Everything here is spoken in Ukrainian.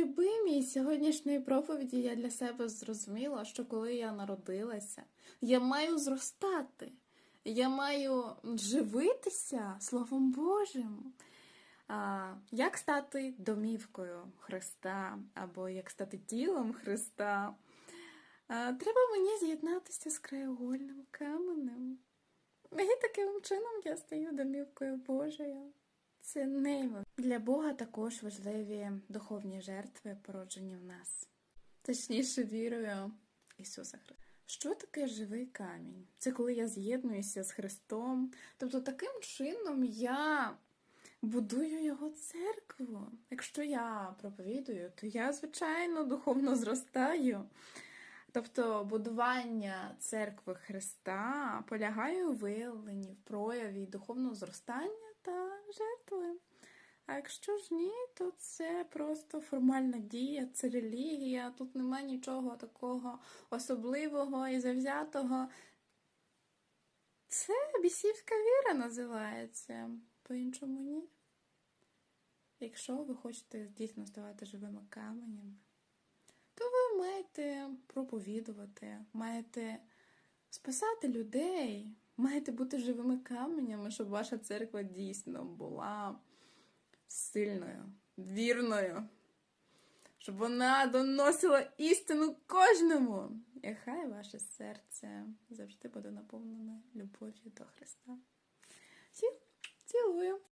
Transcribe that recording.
любимі, з сьогоднішньої проповіді я для себе зрозуміла, що коли я народилася, я маю зростати, я маю живитися Словом Божим. Як стати домівкою Христа, або як стати тілом Христа? Треба мені з'єднатися з краєгольним каменем. І таким чином я стаю домівкою Божою. Це неймовірно. Для Бога також важливі духовні жертви, породжені в нас. Точніше, вірою Ісуса Христа. Що таке живий камінь? Це коли я з'єднуюся з Христом. Тобто, таким чином я будую Його церкву. Якщо я проповідую, то я, звичайно, духовно зростаю. Тобто будування церкви Христа полягає у виявленні, в прояві духовного зростання та жертви. А якщо ж ні, то це просто формальна дія, це релігія, тут нема нічого такого особливого і завзятого. Це бісівська віра називається, по-іншому ні. Якщо ви хочете дійсно ставати живими каменями, маєте проповідувати, маєте спасати людей, маєте бути живими каменями, щоб ваша церква дійсно була сильною, вірною, щоб вона доносила істину кожному. І хай ваше серце завжди буде наповнене любов'ю до Христа. Всіх цілую!